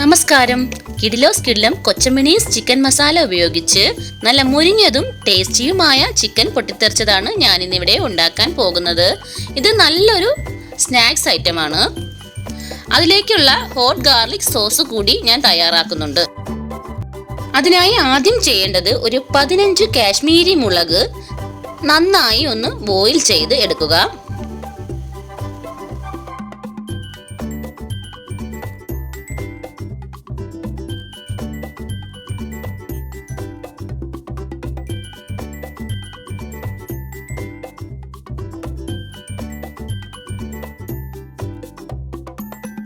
നമസ്കാരം. കിഡിലോസ് കിഡിലം കൊച്ചമിണീസ് ചിക്കൻ മസാല ഉപയോഗിച്ച് നല്ല മുരിഞ്ഞതും ടേസ്റ്റിയുമായ ചിക്കൻ പൊട്ടിത്തെറിച്ചതാണ് ഞാൻ ഇന്നിവിടെ ഉണ്ടാക്കാൻ പോകുന്നത്. ഇത് നല്ലൊരു സ്നാക്സ് ഐറ്റമാണ്. അതിലേക്കുള്ള ഹോട്ട് ഗാർലിക് സോസ് കൂടി ഞാൻ തയ്യാറാക്കുന്നുണ്ട്. അതിനായി ആദ്യം ചെയ്യേണ്ടത് ഒരു പതിനഞ്ച് കാശ്മീരി മുളക് നന്നായി ഒന്ന് ബോയിൽ ചെയ്ത് എടുക്കുക.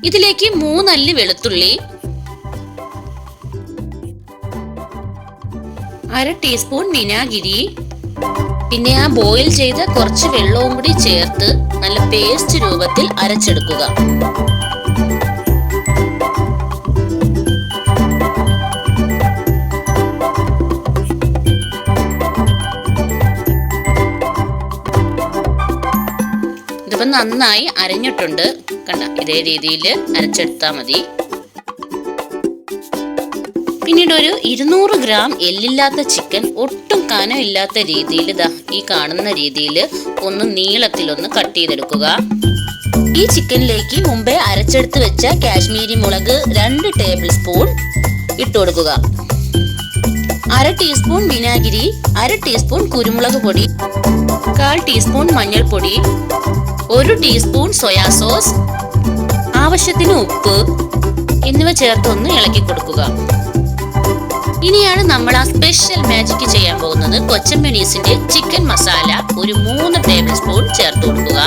ഇതിലേക്ക് മൂന്നല്ലി വെളുത്തുള്ളി അര ടീസ്പൂൺ വിനാഗിരി പിന്നെ ആ ബോയിൽ ചെയ്ത കുറച്ച് വെള്ളവും കൂടി ചേർത്ത് നല്ല പേസ്റ്റ് രൂപത്തിൽ അരച്ചെടുക്കുക. ഇതിപ്പം നന്നായി അരഞ്ഞിട്ടുണ്ട്. കണ്ട. ഇതേ രീതിയിൽ അരച്ചെടുത്താൽ മതി. പിന്നീട് ഒരു ഇരുന്നൂറ് ഗ്രാം എല്ലില്ലാത്ത ചിക്കൻ ഒട്ടും കനം ഇല്ലാത്ത രീതിയിൽ ഈ കാണുന്ന രീതിയിൽ ഒന്ന് നീളത്തിലൊന്ന് കട്ട് ചെയ്തെടുക്കുക. ഈ ചിക്കനിലേക്ക് മുമ്പേ അരച്ചെടുത്ത് വെച്ച കാശ്മീരി മുളക് രണ്ട് ടേബിൾ സ്പൂൺ ഇട്ട് കൊടുക്കുക. അര ടീസ്പൂൺ വിനാഗിരി അര ടീസ്പൂൺ കുരുമുളക് പൊടി കാൽ ടീസ്പൂൺ മഞ്ഞൾപ്പൊടി ഒരു ടീസ്പൂൺ സോയാ സോസ് ആവശ്യത്തിന് ഉപ്പ് എന്നിവ ചേർത്തൊന്ന് ഇളക്കി കൊടുക്കുക. ഇനിയാണ് നമ്മൾ ആ സ്പെഷ്യൽ മാജിക് ചെയ്യാൻ പോകുന്നത് കൊച്ചമ്പനീസിന്റെ ചിക്കൻ മസാല ഒരു മൂന്ന് ടേബിൾ സ്പൂൺ ചേർത്ത് കൊടുക്കുക.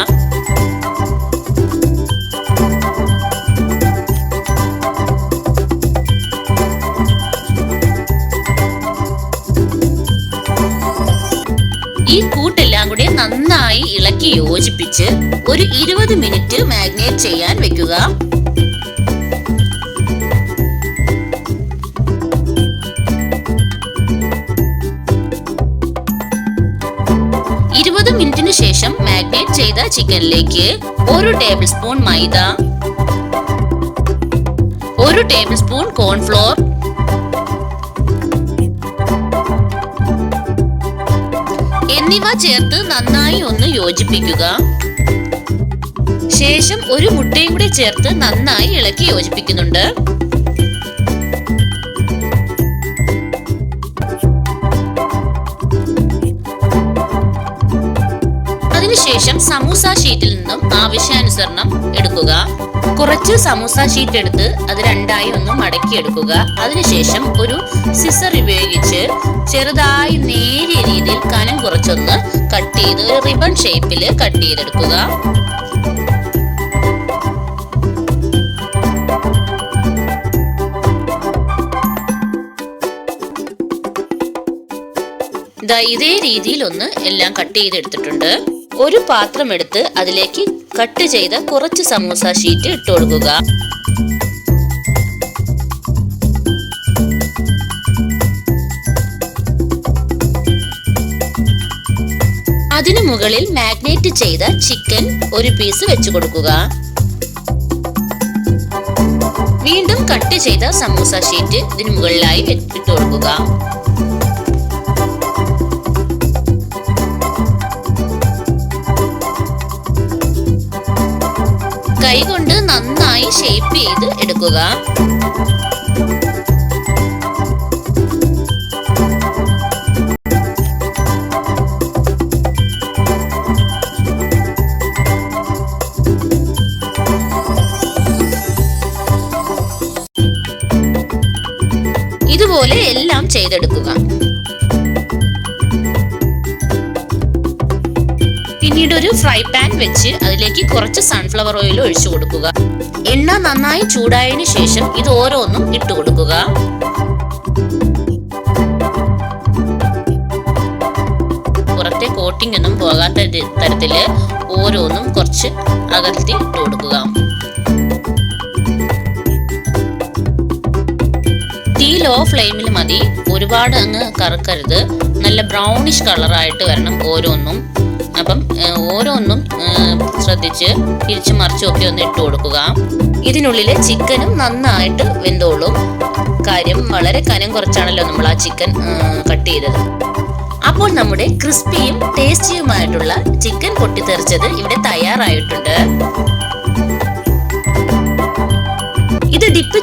ഈ കൂട്ടെല്ലാം കൂടി നന്നായി ഇളക്കി യോജിപ്പിച്ച് ഒരു ഇരുപത് മിനിറ്റ് മാഗ്നേറ്റ് ചെയ്യാൻ വെക്കുക. ഇരുപത് മിനിറ്റിന് ശേഷം മാഗ്നേറ്റ് ചെയ്ത ചിക്കനിലേക്ക് ഒരു ടേബിൾ സ്പൂൺ മൈദ ഒരു ടേബിൾ സ്പൂൺ കോൺഫ്ലോർ എന്നിവ ചേർത്ത് നന്നായി ഒന്ന് യോജിപ്പിക്കുക. ശേഷം ഒരു മുട്ടയും കൂടി ചേർത്ത് നന്നായി ഇളക്കി യോജിപ്പിക്കുന്നുണ്ട്. അതിനുശേഷം സമൂസ ഷീറ്റിൽ നിന്നും ആവശ്യാനുസരണം എടുക്കുക. കുറച്ച് സമൂസ ഷീറ്റ് എടുത്ത് അത് രണ്ടായി ഒന്ന് മടക്കി എടുക്കുക അതിനുശേഷം ഒരു സിസർ ഉപയോഗിച്ച് ചെറുതായി നേരിയ രീതിയിൽ കനം കുറച്ചൊന്ന് കട്ട് ചെയ്ത് റിബൺ ഷേപ്പിൽ കട്ട് ചെയ്തെടുക്കുക. ഇതേ രീതിയിൽ ഒന്ന് എല്ലാം കട്ട് ചെയ്തെടുത്തിട്ടുണ്ട്. ഒരു പാത്രം എടുത്ത് അതിലേക്ക് കട്ട് ചെയ്ത കുറച്ച് സമൂസ ഷീറ്റ് ഇട്ട് കൊടുക്കുക. അതിനു മുകളിൽ മാഗ്നേറ്റ് ചെയ്ത ചിക്കൻ ഒരു പീസ് വെച്ചു കൊടുക്കുക. വീണ്ടും കട്ട് ചെയ്ത സമൂസ ഷീറ്റ് ഇതിനു മുകളിലായി ഇട്ട് കൊടുക്കുക. നന്നായി ഷേപ്പ് ചെയ്ത് എടുക്കുക. ഇതുപോലെ എല്ലാം ചെയ്തെടുക്കുക. പിന്നീട് ഒരു ഫ്രൈ പാൻ വെച്ച് അതിലേക്ക് കുറച്ച് സൺഫ്ലവർ ഓയിൽ ഒഴിച്ചു കൊടുക്കുക. എണ്ണ നന്നായി ചൂടായതിനു ശേഷം ഇത് ഓരോന്നും ഇട്ട് കൊടുക്കുക. പുറത്തെ കോട്ടിംഗ് ഒന്നും പോകാത്ത തരത്തിൽ ഓരോന്നും കുറച്ച് അകർത്തി ഇട്ട് കൊടുക്കുക. തീ ലോ ഫ്ലെയിമിൽ മതി. ഒരുപാട് അങ്ങ് കറക്കരുത്. നല്ല ബ്രൗണിഷ് കളറായിട്ട് വരണം ഓരോന്നും. അപ്പം ഓരോന്നും ശ്രദ്ധിച്ച് തിരിച്ചു മറിച്ചും ഒക്കെ ഒന്ന് ഇട്ട് കൊടുക്കുക. ഇതിനുള്ളിൽ ചിക്കനും നന്നായിട്ട് വെന്തോളും. കാര്യം വളരെ കനം കുറച്ചാണല്ലോ നമ്മൾ ആ ചിക്കൻ കട്ട് ചെയ്തത്. അപ്പോൾ നമ്മുടെ ക്രിസ്പിയും ടേസ്റ്റിയുമായിട്ടുള്ള ചിക്കൻ പൊട്ടിത്തെറിച്ചത് ഇവിടെ തയ്യാറായിട്ടുണ്ട്.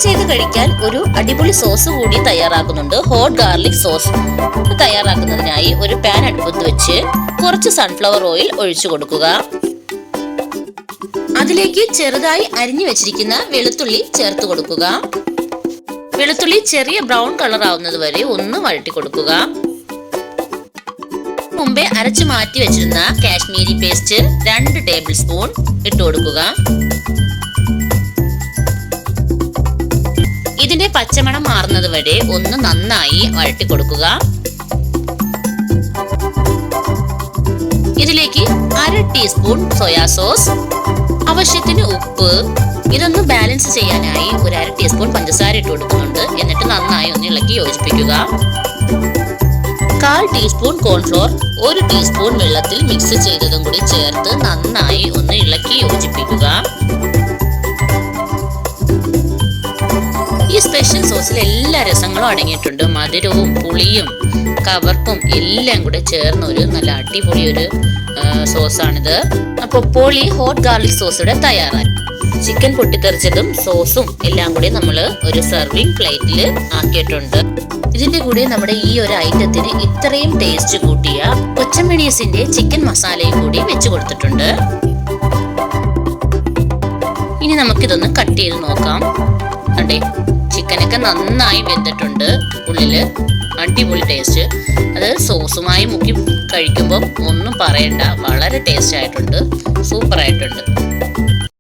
ചെയ്ത് കഴിക്കാൻ ഒരു അടിപൊളി സോസ് കൂടി തയ്യാറാക്കുന്നുണ്ട്. ഹോട്ട് ഗാർലിക് സോസ് തയ്യാറാക്കുന്നതിനായി ഒരു പാൻ അടുപ്പത്ത് വെച്ച് കുറച്ച് സൺഫ്ലവർ ഓയിൽ ഒഴിച്ചു കൊടുക്കുക. അതിലേക്ക് ചെറുതായി അരിഞ്ഞു വെച്ചിരിക്കുന്ന വെളുത്തുള്ളി ചേർത്ത് കൊടുക്കുക. വെളുത്തുള്ളി ചെറിയ ബ്രൗൺ കളർ ആവുന്നത് വരെ ഒന്ന് വഴറ്റി കൊടുക്കുക. മുമ്പേ അരച്ചു മാറ്റി വെച്ചിരുന്ന കാശ്മീരി പേസ്റ്റ് രണ്ട് ടേബിൾ സ്പൂൺ ഇട്ട് കൊടുക്കുക. ഇതിന്റെ പച്ചമണം മാറുന്നത് വരെ ഒന്ന് നന്നായി വഴട്ടി കൊടുക്കുക. ഇതിലേക്ക് അര ടീസ്പൂൺ സോയാ സോസ് ആവശ്യത്തിന് ഉപ്പ്. ഇതൊന്ന് ബാലൻസ് ചെയ്യാനായി ഒരു അര ടീസ്പൂൺ പഞ്ചസാര ഇട്ട് കൊടുക്കുന്നുണ്ട്. എന്നിട്ട് നന്നായി ഒന്ന് ഇളക്കി യോജിപ്പിക്കുക. കാൽ ടീസ്പൂൺ കോൺഫ്ലോർ ഒരു ടീസ്പൂൺ വെള്ളത്തിൽ മിക്സ് ചെയ്തതും കൂടി ചേർത്ത് നന്നായി ഒന്ന് ഇളക്കി യോജിപ്പിക്കുക. ഈ സ്പെഷ്യൽ സോസിൽ എല്ലാ രസങ്ങളും അടങ്ങിയിട്ടുണ്ട്. മധുരവും പുളിയും കവർപ്പും എല്ലാം കൂടെ ചേർന്ന ഒരു നല്ല അടിപൊളി ഒരു സോസാണിത് അപ്പോൾ പൊളി ഹോട്ട് ഗാർലിക് സോസ് ഇവിടെ തയ്യാറായി. ചിക്കൻ പൊട്ടിത്തെറിച്ചതും സോസും എല്ലാം കൂടി നമ്മൾ ഒരു സെർവിങ് പ്ലേറ്റിൽ ആക്കിയിട്ടുണ്ട്. ഇതിന്റെ കൂടെ നമ്മുടെ ഈ ഒരു ഐറ്റത്തിന് ഇത്രയും ടേസ്റ്റ് കൂട്ടിയ കൊച്ചമണീസിന്റെ ചിക്കൻ മസാലയും കൂടി വെച്ച് കൊടുത്തിട്ടുണ്ട്. ഇനി നമുക്കിതൊന്ന് കട്ട് ചെയ്ത് നോക്കാം. കണ്ടേ? ചിക്കനൊക്കെ നന്നായി വെന്തിട്ടുണ്ട് ഉള്ളിൽ അടിപൊളി ടേസ്റ്റ് അത് സോസുമായി മുക്കി കഴിക്കുമ്പോൾ ഒന്നും പറയണ്ട. വളരെ ടേസ്റ്റ് ആയിട്ടുണ്ട്. സൂപ്പറായിട്ടുണ്ട്.